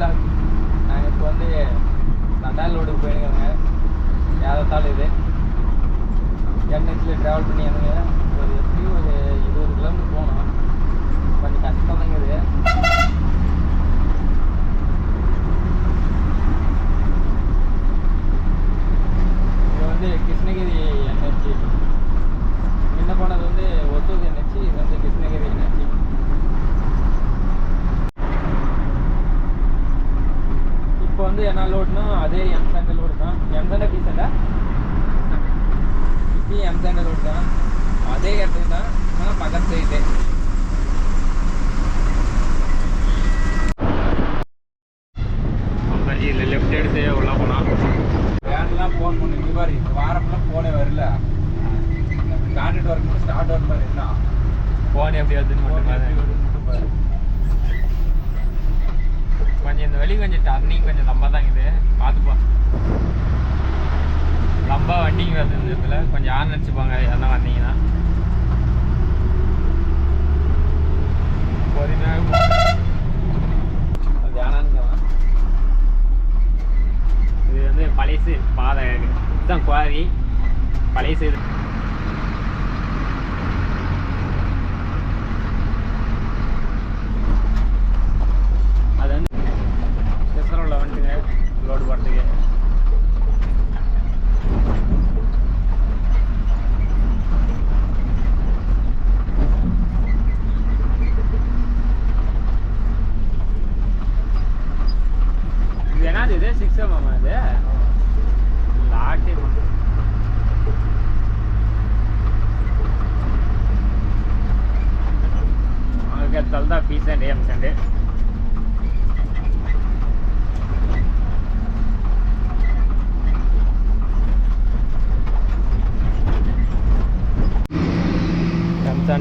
விழாக் நாங்கள் இப்போ வந்து தண்டால் ரோடுக்கு போயிருக்கிறோங்க ஏதத்தால் இது என்ஹெச்சில் ட்ராவல் பண்ணி வந்துங்க. என்ன லோடுனா அதே சாண்டல் லோடு தான். எம் தானே பி சாண்டா இப்பயும் எம் சாண்டல் லோடு தான். அதே இடத்துக்கு தான். பக்கத்து சைடு இதில் லெஃப்ட் எடுத்து உள்ள போனால் வேன்லாம் ஃபோன் பண்ணி பாரு. இந்த வாரம்லாம் ஃபோனே வரல. கான்ட்ராக்ட் ஒர்க் ஸ்டார்ட் ஒர்க் பாரு என்ன ஃபோன் எப்படி வருதுன்னு மட்டும் பாரு கொஞ்சம் இந்த வழி கொஞ்சம் டர்னிங் கொஞ்சம் லம்பா தான் இது பார்த்துப்போம் ரொம்ப வண்டிங்க வருது இந்த இடத்துல. கொஞ்சம் ஆன் அடிச்சுப்பாங்க யாருன்னா வந்தீங்கன்னா. பொறுமையாக அது இது வந்து பழைசு பாதை இதுதான் குவாரி. பழைசு இது அது வந்து ஸ்பெஷலில் வந்துட்டுங்க லோடு போகிறதுக்கு இது என்னது இது சிக்ஸ் மாமா இது லாட்டி அதுக்கு தான் P sand M sand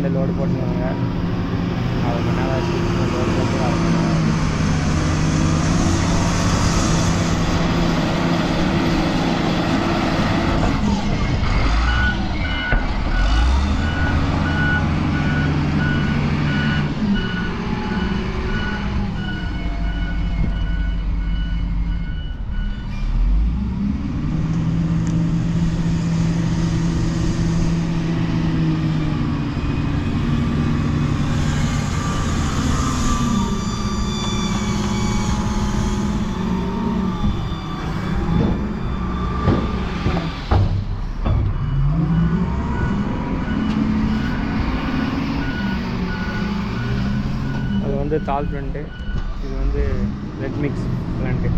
load போட்டுருவாங்க அது மணி நேரம் லோடு போட்டு வந்து தால் பிளான்ட்டு இது வந்து ரெட் மிக்ஸ் பிளான்ட்டு